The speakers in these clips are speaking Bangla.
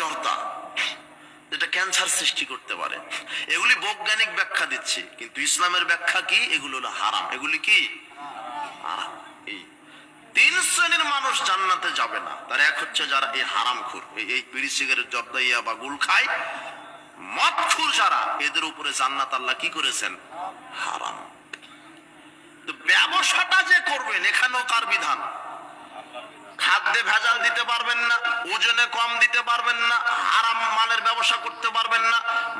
জর্দা যেটা ক্যান্সার সৃষ্টি করতে পারে। এগুলি বৈজ্ঞানিক ব্যাখ্যা দিচ্ছি, কিন্তু ইসলামের ব্যাখ্যা কি? এগুলো হলো হারাম। এগুলি কি? তিন শ্রেণির মানুষ জান্নাতে যাবে না। তার এক হচ্ছে যারা এই হারাম খুর, এই বিড়ি, সিগারেট জর্দাইয়া বা গুল খায় যারা, এদের উপরে জান্নাত আল্লাহ কি করেছেন? হারাম। ব্যবসাটা যে করবেন, এখানেও কার বিধান। খাদ্যে ভেজাল দিতে পারবেন না, ওজনে কম দিতে পারবেন না, হারাম মালের ব্যবসা করতে পারবেন না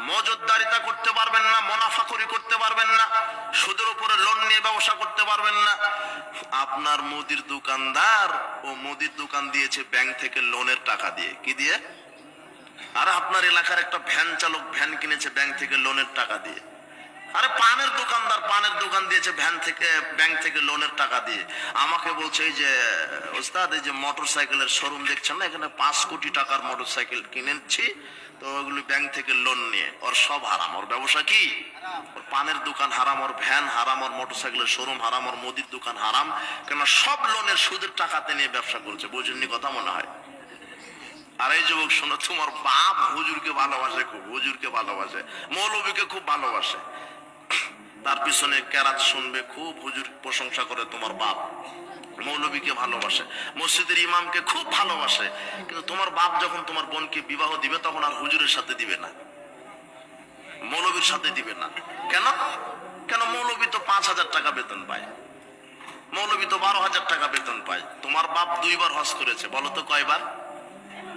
মজুদদারিতা করতে পারবেন না, মুনাফাখুরি করতে পারবেন না, সুদের উপরে লোন নিয়ে ব্যবসা করতে পারবেন না। আপনার মুদির দোকানদার ও মুদির দোকান দিয়েছে ব্যাংক থেকে লোনের টাকা দিয়ে। কি দিয়ে? আর আপনার এলাকার একটা ভ্যান চালক ভ্যান কিনেছে ব্যাংক থেকে লোনের টাকা দিয়ে। আরে পানের দোকানদার, পানের দোকান দিয়েছে ভ্যান থেকে, ব্যাংক থেকে লোনের টাকা দিয়ে। আমাকে বলছে, এই যে, ওস্তাদ, এই যে মোটর সাইকেলের শোরুম দেখছেন না? এখানে পাঁচ কোটি টাকার মোটর সাইকেল কিনেছি, তো ওগুলি ব্যাংক থেকে লোন নিয়ে। ওর সব হারাম। ওর ব্যবসা কি? ওর পানের দোকান হারাম, ওর ভ্যান হারাম, ওর মোটর সাইকেলের শোরুম হারাম, ওর মুদির দোকান হারাম কেন সব লোনের সুদের টাকাতে নিয়ে ব্যবসা করছে। বুঝেননি কথা মনে হয়? আর এই যুবক, শোনো, তোমার বাপ হুজুরকে ভালোবাসে খুব, হুজুরকে ভালোবাসে, মৌলবীকে খুব ভালোবাসে। তার পিছনে কেরাত শুনবে, খুব হুজুর প্রশংসা করে তোমার বাপ। মৌলবীকে ভালোবাসে, মসজিদের ইমামকে খুব ভালোবাসে, কিন্তু তোমার বাপ যখন তোমার বোনকে বিবাহ দিবে, তখন আর হুজুরের সাথে দিবে না। মৌলবীর সাথে দিবে না। কেন? কেন মৌলবী তো পাঁচ হাজার টাকা বেতন পায়। মৌলবী তো বারো হাজার টাকা বেতন পায়। তোমার বাপ দুইবার হজ করেছে, বলো তো কয়বার?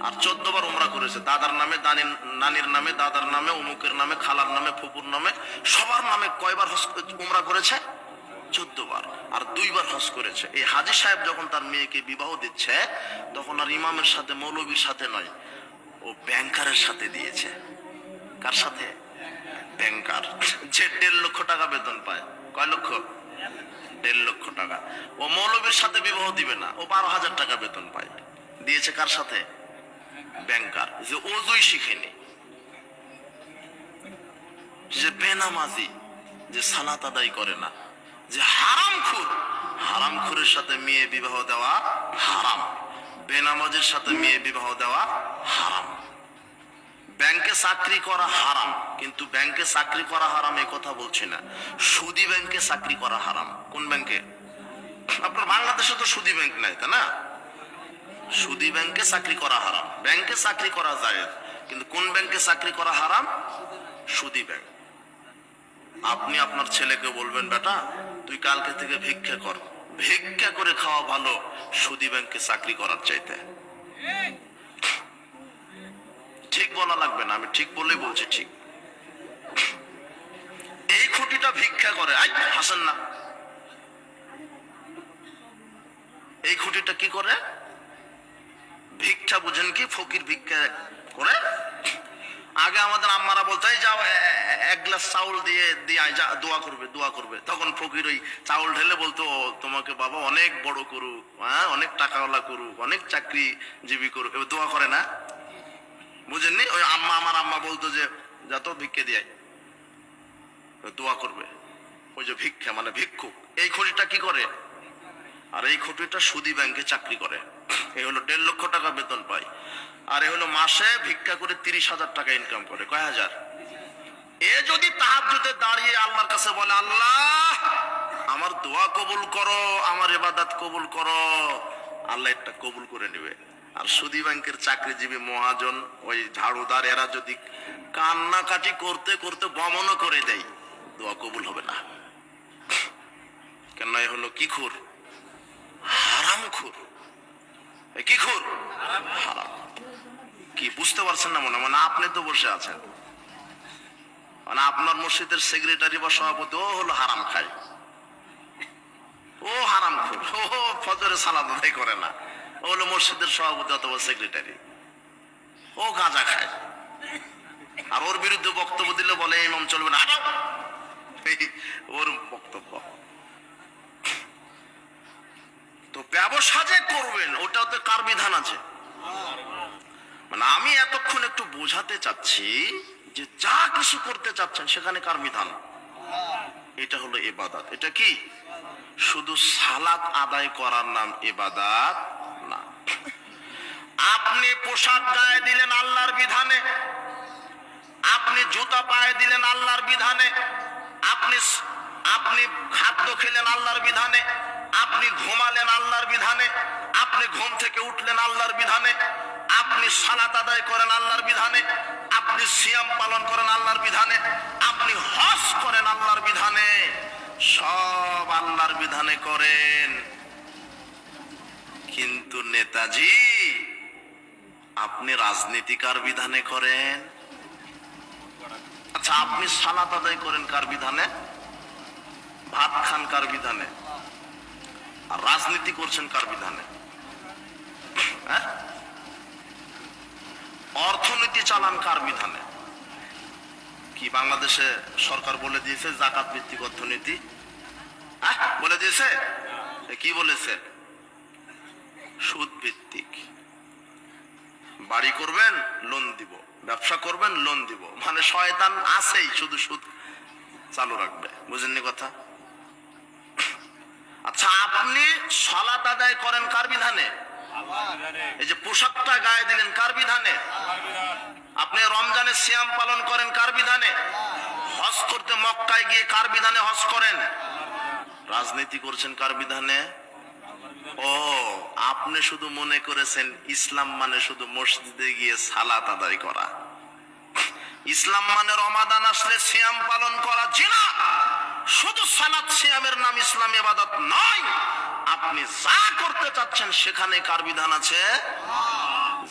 আর চোদ্দ বার উমরা করেছে। দাদার নামে, দানির, নানির নামে, দাদার নামে অমুকের নামে, খালার নামে, ফুপুর নামে, সবার নামে কয়বার উমরা করেছে? চোদ্দ বার আর দুইবার হজ করেছে। এই হাজি সাহেব যখন তার মেয়েকে বিবাহ দিচ্ছে, তখন আর ইমামের সাথে, মৌলবীর সাথে নয়, ও ব্যাংকারের সাথে দিয়েছে। কার সাথে? ব্যাংকার যে দেড় লক্ষ টাকা বেতন পায়। কয় লক্ষ? দেড় লক্ষ টাকা। ও মৌলবীর সাথে বিবাহ দিবে না। ও বারো হাজার টাকা বেতন পায়। দিয়েছে কার সাথে? ব্যাংকার, যে ওজুই শিখেনি। যে বেনামাজি, যে সালাত আদায় করে না। যে হারাম খুর, হারাম খুরের সাথে মেয়ে বিবাহ দেওয়া হারাম। বেনামাজের সাথে মেয়ে বিবাহ দেওয়া হারাম। ব্যাংকে চাকরি করা হারাম, কিন্তু ব্যাংকে চাকরি করা হারাম এই কথা বলছি না। সুদি ব্যাংকে চাকরি করা হারাম। কোন ব্যাংকে? আপনার বাংলাদেশে তো সুদি ব্যাংক নাই, তাই না? সুদি ব্যাংকে চাকরি করা হারাম। ব্যাংকে চাকরি করা যায় কিন্তু কোন ব্যাংকে চাকরি করা হারাম? সুদি ব্যাংক। আপনি আপনার ছেলেকে বলবেন, বেটা, তুই কালকে থেকে ভিক্ষা কর। ভিক্ষা করে খাওয়া ভালো সুদি ব্যাংকে চাকরি করার চাইতে। ঠিক বলা লাগবে না, আমি ঠিক বলেই বলছি, ঠিক। এই খুঁটিটা ভিক্ষা করে। আই, হাসেন না। এই খুঁটিটা কি করে? ভিক্ষা বুঝেন কি? ফকির ভিক্ষা করে। আগে আমাদের আম্মারা বলতো যাও এক গ্লাস চাউল দিয়ে দিয়ে যা, দোয়া করবে দোয়া করবে। তখন ফকির ওই চাউল ঢেলে বলতো তোমাকে বাবা অনেক বড় করুক হ্যাঁ অনেক টাকাওয়ালা করুক, অনেক চাকরিজীবী করুক। এবার দোয়া করে না? বুঝেননি? ওই আম্মা, আমার আম্মা বলতো যে, যা তো ভিক্ষে দিয়ে দোয়া করবে। ওই যে ভিক্ষা মানে ভিক্ষুক। এই খড়িটা কি করে? আর এই খুঁটিটা সুদি ব্যাংকে চাকরি করে। এই হলো দেড় লক্ষ টাকা বেতন পায়। আর এ হলো মাসে ভিক্ষা করে তিরিশ হাজার টাকা ইনকাম করে। কয় হাজার? এ যদি দাঁড়িয়ে আল্লাহর কাছে বলে, আল্লাহ, আমার দোয়া কবুল করো, আমার ইবাদত কবুল করো। আল্লাহ এটা কবুল করে নেবে। আর সুদি ব্যাংকের চাকরিজীবী মহাজন, ওই ঝাড়ুদার, এরা যদি কান্নাকাটি করতে করতে বমনও করে দেয়, দোয়া কবুল হবে না। কেন এ হলো কি খুর? হারাম খুর। এ কি খুর কি বুঝতে পারছেন না মনে মানে আপনি তো বসে আছেন। মানে আপনার মসজিদের সেক্রেটারি বা সভাপতি, ও হলো হারাম খায়। ও হারাম খুর ও ফজরে সালাদ আদায় করে না। ও হলো মসজিদের সভাপতি অথবা সেক্রেটারি ও গাঁজা খায়। আর ওর বিরুদ্ধে বক্তব্য দিলে বলে ইমাম চলবে না। ওর বক্তব্য। তো ব্যবসা যে করবেন, ওটাতে কার বিধান আছে? মানে আমি এতক্ষণ একটু বোঝাতে চাচ্ছি যে যা কিছু করতে চাচ্ছেন, সেখানে কার বিধান? এটা হলো এবাদাত। এটা কি? শুধু সালাত আদায় করার নাম এবাদাত না। আপনি পোশাক গায়ে দিলেন আল্লাহর বিধানে, আপনি জুতা পায়ে দিলেন আল্লাহর বিধানে, আপনি আপনি খাদ্য খেলেন আল্লাহর বিধানে আপনি ঘুমালেন আল্লাহর বিধানে, আপনি ঘুম থেকে উঠলেন আল্লাহর বিধানে, আপনি সালাত আদায় করেন আল্লাহর বিধানে, আপনি সিয়াম পালন করেন আল্লাহর বিধানে, আপনি হজ করেন আল্লাহর বিধানে, সব আল্লাহর বিধানে করেন। কিন্তু নেতাজি, আপনি রাজনীতিকার বিধানে করেন? আচ্ছা আপনি সালাত আদায় করেন কার বিধানে? ভাত খান কার বিধানে? আর রাজনীতি করছেন কার বিধানে? হ্যাঁ? অর্থনীতি চালান কার বিধানে? কি বাংলাদেশে সরকার বলে দিয়েছে জাকাত ভিত্তিক অর্থনীতি? হ্যাঁ? বলে দিয়েছে? কি বলেছে? সুদ ভিত্তিক। বাড়ি করবেন, লোন দিব। ব্যবসা করবেন, লোন দিব। মানে শয়তান আছেই, শুধু সুদ চালু রাখবে। বুঝেননি কথা? আচ্ছা আপনি সলাত আদায় করেন কার বিধানে? এই যে পোশাকটা গায়ে দিলেন কার বিধানে? আপনি রমজানে সিয়াম পালন করেন কার বিধানে? হজ করতে মক্কায় গিয়ে কার বিধানে হজ করেন? রাজনীতি করছেন কার বিধানে? ও, আপনি শুধু মনে করেছেন ইসলাম মানে শুধু মসজিদে গিয়ে সালাত আদায় করা। ইসলাম মানে রমাদান আসলে সিয়াম পালন করা। জিনা সালাত সিয়ামের নাম ইসলাম ইবাদত নয়। আপনি যা করতে চাচ্ছেন সেখানে কার বিধান আছে?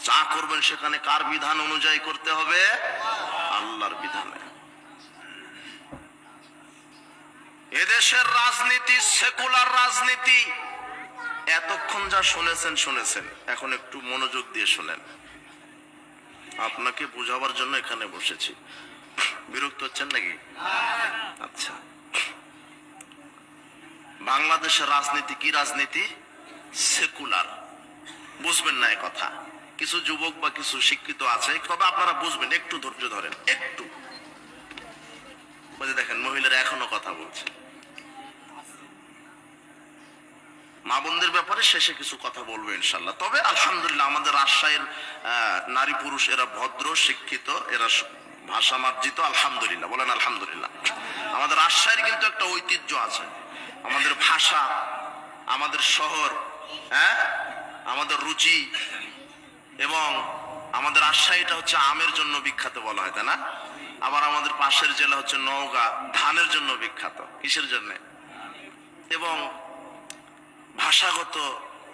যা করবেন সেখানে কার বিধান অনুযায়ী করতে হবে? আল্লাহর বিধানে। এদেশের রাজনীতি সেকুলার রাজনীতি। এতক্ষণ যা শুনেছেন শুনেছেন। এখন একটু মনোযোগ দিয়ে শুনেন। আপনাকে বোঝাবার জন্য এখানে বসেছি। বিরক্ত হচ্ছেন নাকি? আচ্ছা। বাংলাদেশের রাজনীতি কি রাজনীতি? সেকুলার। বুঝবেন না কথা। কিছু যুবক বা কিছু শিক্ষিত আছে, তবে আপনারা বুঝবেন, একটু ধৈর্য ধরেন, একটু। দেখেন, মহিলারা এখনও কথা বলছে। মা বোনদের ব্যাপারে শেষে কিছু কথা বলব ইনশাল্লাহ তবে আলহামদুলিল্লাহ আমাদের রাজশাহীর নারী পুরুষ, এরা ভদ্র, শিক্ষিত, এরা ভাষা মার্জিত, আলহামদুলিল্লাহ। বলেন আলহামদুলিল্লাহ। আমাদের রাজশাহীর কিন্তু একটা ঐতিহ্য আছে। আমাদের ভাষা, আমাদের শহর হ্যাঁ? আমাদের রুচি এবং আমাদের রাজশাহীটা হচ্ছে আমের জন্য বিখ্যাত বলা হয়, তাই না? আবার আমাদের পাশের জেলা হচ্ছে নওগাঁ, ধানের জন্য বিখ্যাত। কিসের জন্য? এবং ভাষাগত,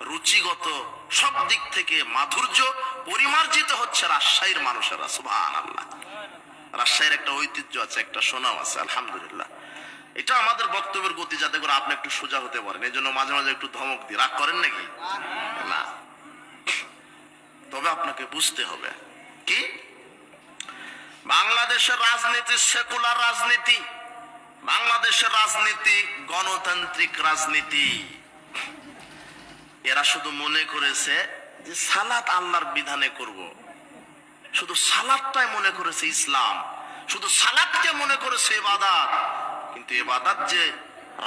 রুচিগত, সব দিক থেকে মাধুর্য পরিমার্জিত হচ্ছে রাজশাহীর মানুষেরা সুবহান আল্লাহ রাজশাহীর একটা ঐতিহ্য আছে, একটা সোনাম আছে, আলহামদুলিল্লাহ। এটা আমাদের বক্তব্যের গতি যাতে করে আপনি একটু সোজা হতে পারেন। এই জন্য মাঝে মাঝে একটু ধমক দিই রাগ করেন নাকি? না। তবে আপনাকে বুঝতে হবে। কি? বাংলাদেশের রাজনীতি সেকুলার রাজনীতি। বাংলাদেশের রাজনীতি গণতান্ত্রিক রাজনীতি। এরা শুধু মনে করেছে যে সালাত আল্লাহর বিধানে করব। শুধু সালাদটাই মনে করেছে ইসলাম। শুধু সালাদকে মনে করেছে এবাদাত কিন্তু এবাদাত যে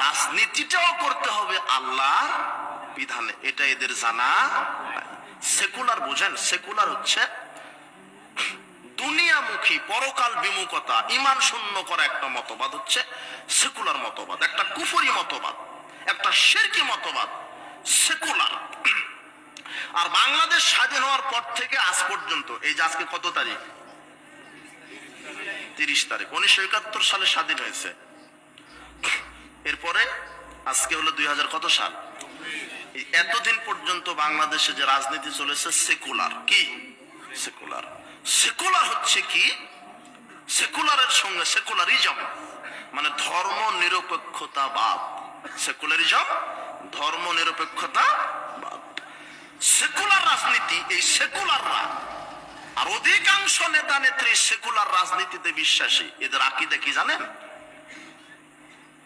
রাজনীতিটাও করতে হবে আল্লাহর বিধানে, এটা এদের জানা সেকুলার বোঝেন সেকুলার হচ্ছে দুনিয়ামুখী, পরকাল বিমুখতা ইমান শূন্য করা একটা মতবাদ হচ্ছে সেকুলার মতবাদ, একটা কুফরি মতবাদ, একটা শেরকি মতবাদ সেকুলার আর বাংলাদেশ স্বাধীন হওয়ার পর থেকে আজ পর্যন্ত, এই যে আজকে কত তারিখ? তিরিশ তারিখ, উনিশশো একাত্তর সালে স্বাধীন হয়েছে। এরপরে আজকে হলো দুই হাজার কত সাল? এতদিন পর্যন্ত বাংলাদেশে যে রাজনীতি চলেছে, সেকুলার। কি? সেকুলার। সেকুলার হচ্ছে কি? সেকুলারের সঙ্গে সেকুলারিজম। মানে ধর্ম সেকুলারিজম ধর্ম সেকুলার রাজনীতি, এই সেকুলাররা আর অধিকাংশ নেতা নেত্রী সেকুলার রাজনীতিতে বিশ্বাসী। এদের আকিদা কি জানেন?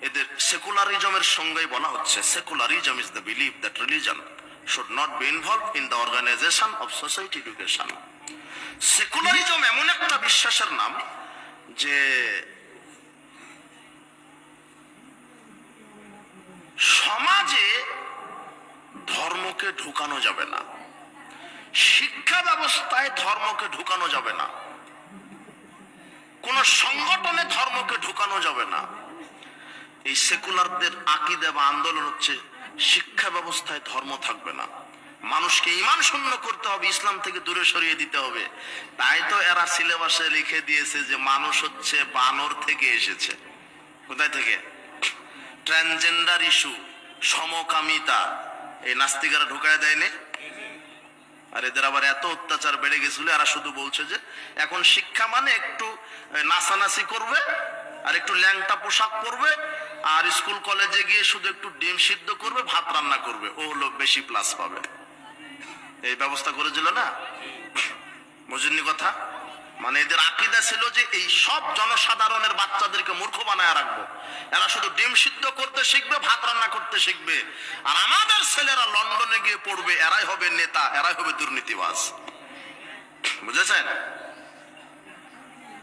এদের সেকুলারিজমের সঙ্গে বলা হচ্ছে। Secularism is the believe that religion should not be involve in the organisation of society education secularism এমন একটা বিশ্বাসের নাম যে সমাজে ধর্মকে ঢুকানো যাবে না। শিক্ষা ব্যবস্থায় ধর্মকে ঢুকানো যাবে না। কোন সংগঠনে ধর্মকে ঢুকানো যাবে না। এই সেকুলারদের আকিদে বা আন্দোলন হচ্ছে শিক্ষা ব্যবস্থায় ধর্ম থাকবে না। মানুষকে ইমান শূন্য করতে হবে, ইসলাম থেকে দূরে সরিয়ে দিতে হবে। তাই তো এরা সিলেবাসে লিখে দিয়েছে যে মানুষ হচ্ছে বানর থেকে এসেছে। কোথায় থেকে? ট্রান্সজেন্ডার ইস্যু সমকামিতা। এই নাস্তিকারা ঢুকায় দেয়নি? আর এদের আবার এত অত্যাচার বেড়ে গেছিল, এরা শুধু বলছে যে এখন শিক্ষা মানে একটু নাচানাচি করবে, আর একটু ল্যাংটা পোশাক পরবে আর স্কুল কলেজে গিয়ে শুধু একটু ডিম সিদ্ধ করবে, ভাত রান্না করবে। ও হলো বেশি প্লাস পাবে। এই ব্যবস্থা করেছিল না? বুঝেননি কথা? মানে এদের আকিদা ছিল যে এই সব জনসাধারণের বাচ্চাদেরকে মূর্খ বানায় রাখব। এরা শুধু ডিম সিদ্ধ করতে শিখবে, ভাত রান্না করতে শিখবে। আর আমাদের ছেলেরা লন্ডনে গিয়ে পড়বে, এরাই হবে নেতা, এরাই হবে দুর্নীতিবাজ। বুঝেছেন?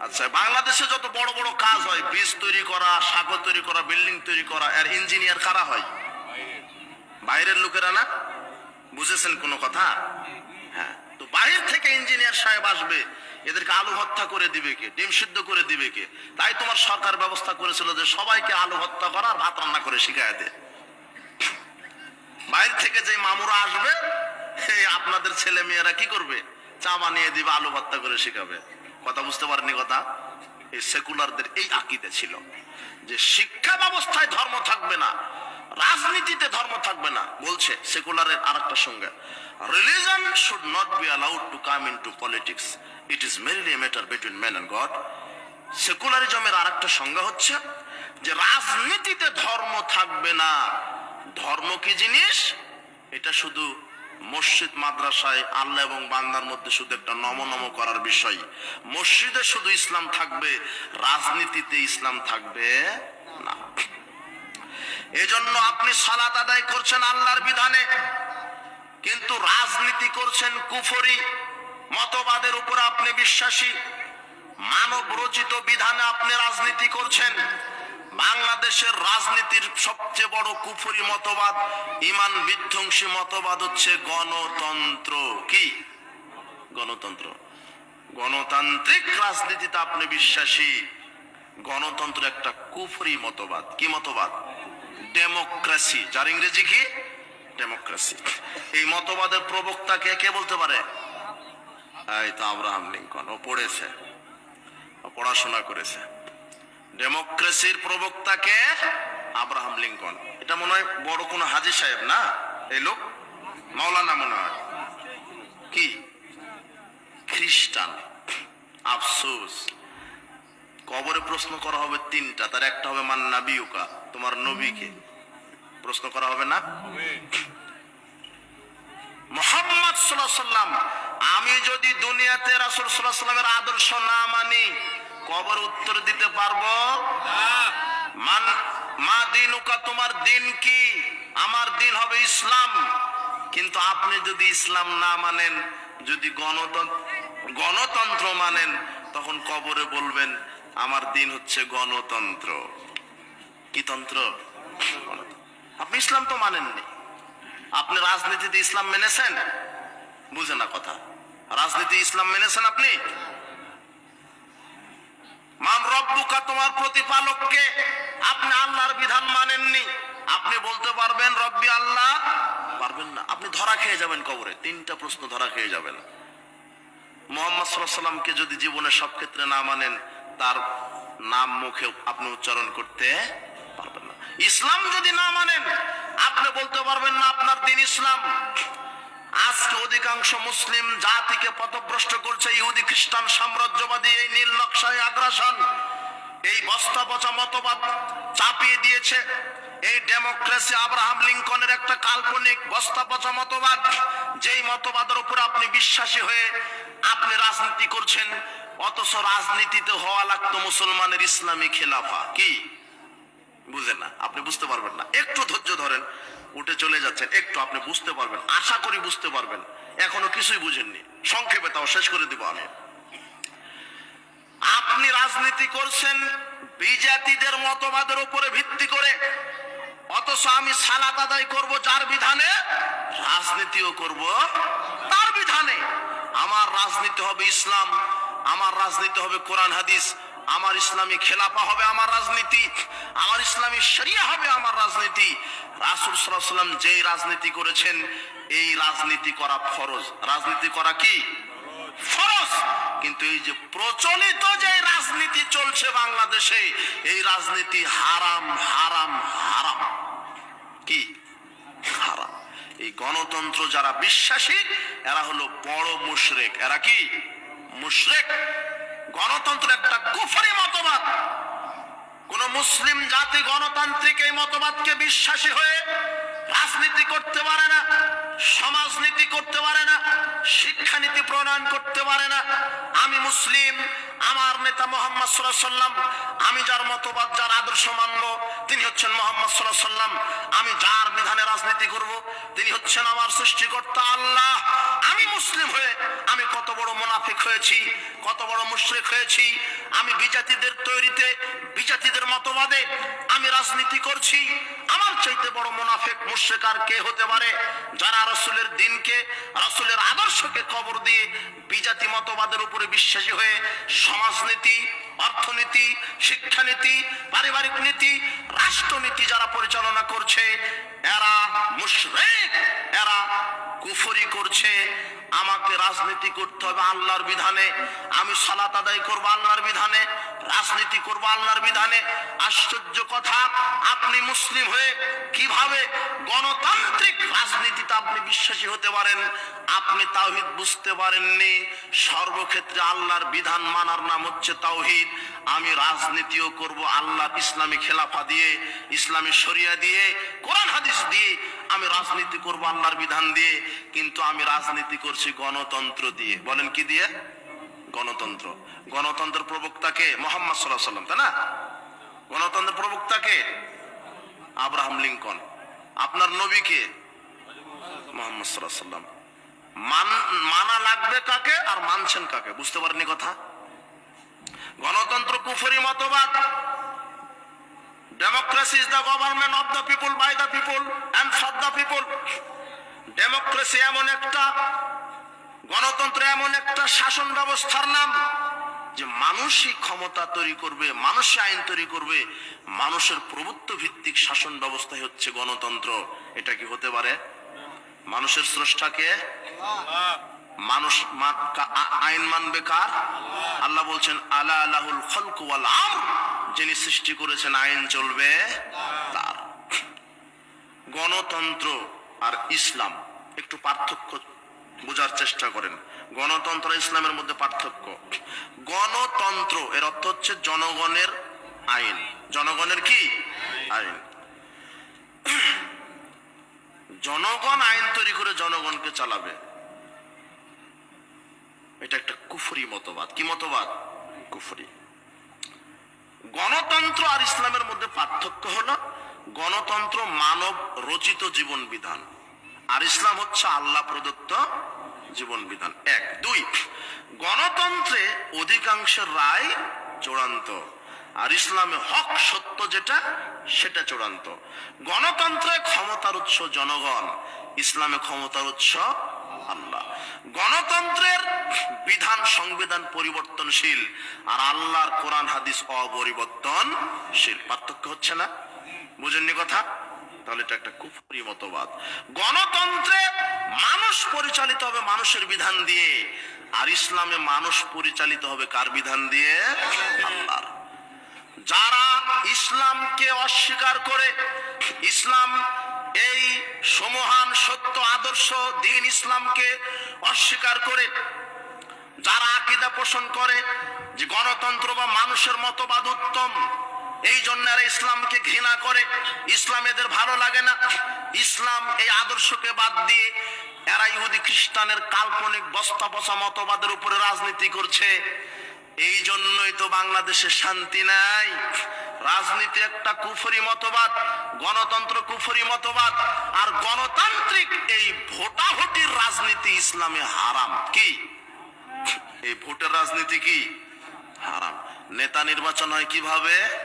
আচ্ছা বাংলাদেশে যত বড় বড় কাজ হয় বীজ তৈরি করা, সাগর তৈরি করা, বিল্ডিং তৈরি করা, এর ইঞ্জিনিয়ার কারা হয়? বাইরের লোকেরা না? বুঝেছেন কোনো কথা? হ্যাঁ তো বাইরে থেকে ইঞ্জিনিয়ার সাহেব আসবে, এদেরকে আলু হত্যা করে দিবে কে? ডিম সিদ্ধ করে দিবে কে? তাই তোমার সরকার ব্যবস্থা করেছিল যে সবাইকে আলু হত্যা করা ভাত রান্না করে শিখায় দে। বাইরে থেকে যে মামুরা আসবে আপনাদের ছেলে মেয়েরা কি করবে? চা বানিয়ে দিবে, আলু ভর্তা করে শিখাবে। কথা বুঝতে পারেনি কথা? এই সেকুলারদের এই আকিদে ছিল যে শিক্ষা ব্যবস্থায় ধর্ম থাকবে না, রাজনীতিতে ধর্ম থাকবে না, বলছে সেকুলারের আর একটা সঙ্গে religion should not be allowed to come into politics it is mainly a matter between man and God সেকুলারিজমের আর একটা সংজ্ঞা হচ্ছে যে রাজনীতিতে ধর্ম থাকবে না। ধর্ম কি জিনিস? এটা শুধু মসজিদ, মাদ্রাসায় আল্লাহ এবং বান্দার মধ্যে শুধু একটা নম নম করার বিষয়। মসজিদে শুধু ইসলাম থাকবে, রাজনীতিতে ইসলাম থাকবে না। এজন্য আপনি সালাত আদায় করছেন আল্লাহর বিধানে, কিন্তু রাজনীতি করছেন কুফরি, মতবাদের উপর আপনি বিশ্বাসী। মানব রচিত বিধানে আপনি রাজনীতি করছেন। বাংলাদেশের রাজনীতির সবচেয়ে বড় কুফরি মতবাদ, ইমান বিধ্বংসী মতবাদ হচ্ছে গণতন্ত্র। কি? গণতন্ত্র। গণতান্ত্রিক রাজনীতিতে আপনি বিশ্বাসী? গণতন্ত্র একটা কুফরি মতবাদ। কি মতবাদ? ডেমোক্রেসি। যার ইংরেজি কি? ডেমোক্রেসি। এই মতবাদের প্রবক্তা কে? কে বলতে পারে? এই তো আব্রাহাম লিঙ্কন। ও পড়েছে। পড়াশোনা করেছে। ডেমোক্রেসির প্রবক্তাকে আব্রাহাম লিঙ্কন। এটা মনে হয় বড় কোনো হাজি সাহেব না? এই লোক? মাওলানা মনে হয়। কি? খ্রিস্টান। আফসোস। কবরে প্রশ্ন করা হবে তিনটা, তার একটা হবে মান নাবিউকা তোমার নবীকে। প্রশ্ন করা হবে না? মোহাম্মদ সাল্লাম আমি যদি দুনিয়াতে রাসুল সাল্লামের আদর্শ না মানি কবর উত্তর দিতে পারব? মান, মা দিনুকা, তোমার দিন কি? আমার দিন হবে ইসলাম। কিন্তু আপনি যদি ইসলাম না মানেন, যদি গণতন্ত্র গণতন্ত্র মানেন, তখন কবরে বলবেন, আমার দিন হচ্ছে গণতন্ত্র। কি তন্ত্র? আপনি ইসলাম তো মানেননি। আপনি রাজনীতিতে ইসলাম মেনেছেন? বুঝে না কথা। রাজনীতি ইসলাম মেনেছেন আপনি? মান রব্বুকা তোমার প্রতিপালককে, আপনি আল্লাহর বিধান মানেননি। আপনি বলতে পারবেন, রব্বি আল্লাহ। পারবেন না। আপনি ধরা খেয়ে যাবেন কবরে। তিনটা প্রশ্ন ধরা খেয়ে যাবেন। মোহাম্মদ সাল্লামকে যদি জীবনের সব ক্ষেত্রে না মানেন, তার নাম মুখে আপনি উচ্চারণ করতে পারবেন না। ইসলাম যদি না মানেন, আপনি বলতে পারবেন না আপনার দিন ইসলাম। আজকে অধিকাংশ মুসলিম জাতিকে পথভ্রষ্ট করছে ইহুদি, খ্রিস্টান সাম্রাজ্যবাদী এই নীল নকশায় আগ্রাসন। এই বস্তা পচা মতবাদ চাপিয়ে দিয়েছে এই ডেমোক্রেসি আব্রাহাম লিঙ্কনের একটা কাল্পনিক বস্তা পচা মতবাদ। যেই মতবাদের উপর আপনি বিশ্বাসী হয়ে আপনি রাজনীতি করছেন, অথচ রাজনীতিতে হওয়া লাগতো মুসলমানের ইসলামী খেলাফা। কি? বুঝেন না, আপনি বুঝতে পারবেন না। একটু ধৈর্য ধরেন। উঠে চলে যাচ্ছেন, একটু আপনি বুঝতে পারবেন, আশা করি বুঝতে পারবেন। এখনও কিছুই বুঝেননি। সংক্ষেপে তাও শেষ করে দিব আমি। আপনি রাজনীতি করছেন বিজাতিদের মতবাদের উপরে ভিত্তি করে। অথচ আমি সালাত আদায় করব যার বিধানে, রাজনীতিও করব তার বিধানে। আমার রাজনীতি হবে ইসলাম, আমার রাজনীতি হবে কোরআন, হাদিস, আমার ইসলামী খেলাপা হবে আমার রাজনীতি, আমার ইসলামী শরিয়া হবে আমার রাজনীতি। রাসুল সাল্লাম যেই রাজনীতি করেছেন, এই রাজনীতি করা ফরজ। রাজনীতি করা কি? ফরজ। কিন্তু এই যে প্রচলিত যে রাজনীতি চলছে বাংলাদেশে, এই রাজনীতি হারাম হারাম হারাম। কি? হারাম। এই গণতন্ত্র যারা বিশ্বাসী, এরা হলো বড় মুশরেক। এরা কি? মুশরেক। গণতন্ত্র একটা কুফরি মতবাদ। কোন মুসলিম জাতি গণতান্ত্রিক এই মতবাদকে বিশ্বাসী হয়ে রাজনীতি করতে পারে না, সমাজনীতি করতে পারে না, শিক্ষানীতি প্রণয়ন করতে পারে না। আমি মুসলিম, আমার নেতা মোহাম্মদ সাল্লাম আমি যার মতবাদ, যার আদর্শ মানব, তিনি হচ্ছেন মোহাম্মদ সাল্লাম আমি যার বিধানে রাজনীতি করব, তিনি হচ্ছেন আমার সৃষ্টিকর্তা আল্লাহ। আমি মুসলিম হয়ে আমি কত বড় মুনাফিক হয়েছি, কত বড় মুশরিক হয়েছি, আমি বিজাতিদের তৈরিতে, বিজাতিদের মতবাদে আমি রাজনীতি করছি। আমার চাইতে বড় মুনাফিক, মুশরিক আর কে হতে পারে? যারা রসুলের দিনকে, রসুলের আদর্শকে কবর দিয়ে বিজাতি মতবাদের উপরে বিশ্বাসী হয়ে সমাজনীতি, অর্থনীতি, শিক্ষানীতি, পারিবারিক নীতি, রাষ্ট্রনীতি যারা পরিচালনা করছে, এরা মুশরিক, এরা কুফরি করছে আমাকে রাজনীতি করতে হবে আল্লাহর বিধানে আমি সালাত আদায় করব আল্লাহর বিধানে। রাজনীতি করব আল্লাহর বিধানে। আশ্চর্য কথা, আপনি মুসলিম হয়ে কীভাবে গণতান্ত্রিক রাজনীতিতে আপনি বিশ্বাসী হতে পারেন? আপনি তাওহিদ বুঝতে পারেননি। সর্বক্ষেত্রে আল্লাহর বিধান মানার নাম হচ্ছে তাওহিদ। আমি রাজনীতিও করব আল্লাহ ইসলামী খেলাফা দিয়ে, ইসলামী শরিয়া দিয়ে, কোরআন হাদিস দিয়ে। আমি রাজনীতি করব আল্লাহর বিধান দিয়ে, কিন্তু আমি রাজনীতি করছি গণতন্ত্র দিয়ে। বলেন কি দিয়ে? গণতন্ত্র। গণতন্ত্র প্রবক্তাকে মোহাম্মদ সাল্লাহ সাল্লাম তাই না? গণতন্ত্র প্রবক্তাকে আব্রাহাম লিঙ্কন। আপনার নবীকে মোহাম্মদ সাল্লাহ সাল্লাম মান, মানা লাগবে কাকে আর মানছেন কাকে? বুঝতে পারেনি কথা? গণতন্ত্র কুফরি মতবাদ। Democracy is the government of the people by the people and for the people democracy এমন একটা গণতন্ত্র এমন একটা শাসন ব্যবস্থার নাম যে মানুষই ক্ষমতা তৈরি করবে, মানুষই আইন তৈরি করবে, মানুষের প্রভুত্ব ভিত্তিক শাসন ব্যবস্থাই হচ্ছে গণতন্ত্র। এটা কি হতে পারে? মানুষের স্রষ্টাকে মানুষ আইন মানবে কার? আল্লাহ বলছেন, আলা আলাহুল খলক আমর। যিনি সৃষ্টি করেছেন, আইন চলবে তার। গণতন্ত্র আর ইসলাম একটু পার্থক্য বোঝার চেষ্টা করেন। গণতন্ত্র ইসলামের মধ্যে পার্থক্য। গণতন্ত্র, এর অর্থ হচ্ছে জনগণের আইন। জনগণের কি? আইন। জনগণ আইন তৈরি করে জনগণকে চালাবে। এটা একটা কুফরি মতবাদ। কি মতবাদ? কুফরি। গণতন্ত্র আর ইসলামের মধ্যে পার্থক্য হলো গণতন্ত্র মানব রচিত জীবন বিধান। আর ইসলাম হচ্ছে আল্লাহ প্রদত্ত জীবন বিধান। এক, দুই, গণতন্ত্রে অধিকাংশের রায় চূড়ান্ত, আর ইসলামে হক সত্য যেটা, সেটা চূড়ান্ত। গণতন্ত্রে ক্ষমতার উৎস জনগণ, ইসলামে ক্ষমতার উৎস আল্লাহ। গণতন্ত্রের বিধান, সংবিধান পরিবর্তনশীল, আর আল্লাহর কোরআন, হাদিস অপরিবর্তনশীল। পার্থক্য হচ্ছে না? বুঝেননি কথা? তাহলে এটা একটা কুফরি মতবাদ। গণতন্ত্রে মানুষ পরিচালিত হবে মানুষের বিধান দিয়ে, আর ইসলামে মানুষ পরিচালিত হবে কার বিধান দিয়ে? আল্লাহর। যারা ইসলামকে অস্বীকার করে, ইসলাম এই সমহান সত্য আদর্শ দিন ইসলামকে অস্বীকার করে, যারা আকিদা পোষণ করে যে গণতন্ত্র বা মানুষের মতবাদ উত্তম এই জন্য এরা ইসলামকে ঘৃণা করে। ইসলাম এদের ভালো লাগে না। ইসলাম এই আদর্শকে বাদ দিয়ে এরা ইহুদি খ্রিস্টানের কাল্পনিক বস্তা পচা মতবাদের উপরে রাজনীতি করছে। এই জন্যই তো বাংলাদেশে শান্তি নাই। রাজনীতি একটা কুফরি মতবাদ, গণতন্ত্র কুফরি মতবাদ, আর গণতান্ত্রিক এই ভোটাভুটির রাজনীতি ইসলামে হারাম। কি? এই ভোটের রাজনীতি কি? হারাম। নেতা নির্বাচন হয় কীভাবে?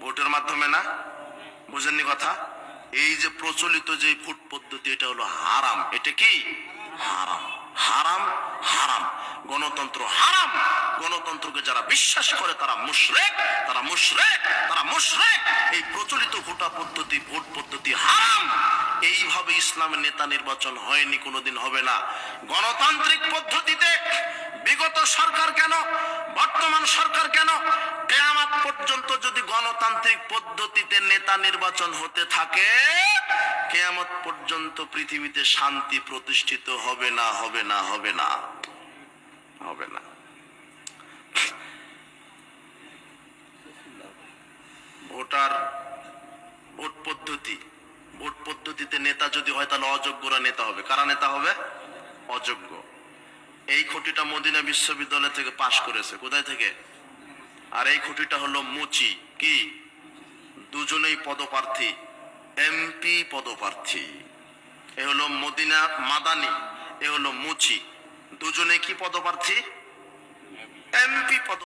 ভোটের মাধ্যমে না? বুঝেননি কথা? এই যে প্রচলিত যে ভোট পদ্ধতি, এটা হলো হারাম। এটা কি? হারাম। হারাম হারাম। গণতন্ত্র হারাম। গণতন্ত্রকে যারা বিশ্বাস করে, তারা মুশরেক তারা মুশরেক তারা মুশরেক। এই প্রচলিত ভোটা পদ্ধতি, ভোট পদ্ধতি হারাম। এইভাবে ইসলামের নেতা নির্বাচন হয়নি, কোনোদিন হবে না। গণতান্ত্রিক পদ্ধতিতে বিগত সরকার কেন, বর্তমান সরকার কেন? কেয়ামাত পর্যন্ত যদি গণতান্ত্রিক পদ্ধতিতে নেতা নির্বাচন হতে থাকে কেয়ামত পর্যন্ত পৃথিবীতে শান্তি প্রতিষ্ঠিত হবে না হবে না হবে না। হবে না। ভোটার, ভোট পদ্ধতি। ভোট পদ্ধতিতে নেতা যদি হয়, তাহলে অযোগ্যরা নেতা হবে। কারা নেতা হবে? অযোগ্য। এই খুঁটিটা মদিনা বিশ্ববিদ্যালয় থেকে পাশ করেছে। কোথায় থেকে? আর এই খুঁটিটা হলো মুচি। কি? দুজনেই পদপ্রার্থী। এমপি পদপ্রার্থী। এ হলো মদিনা মাদানি এ হলো মুচি। দুজনে কি পদপ্রার্থী? এমপি পদ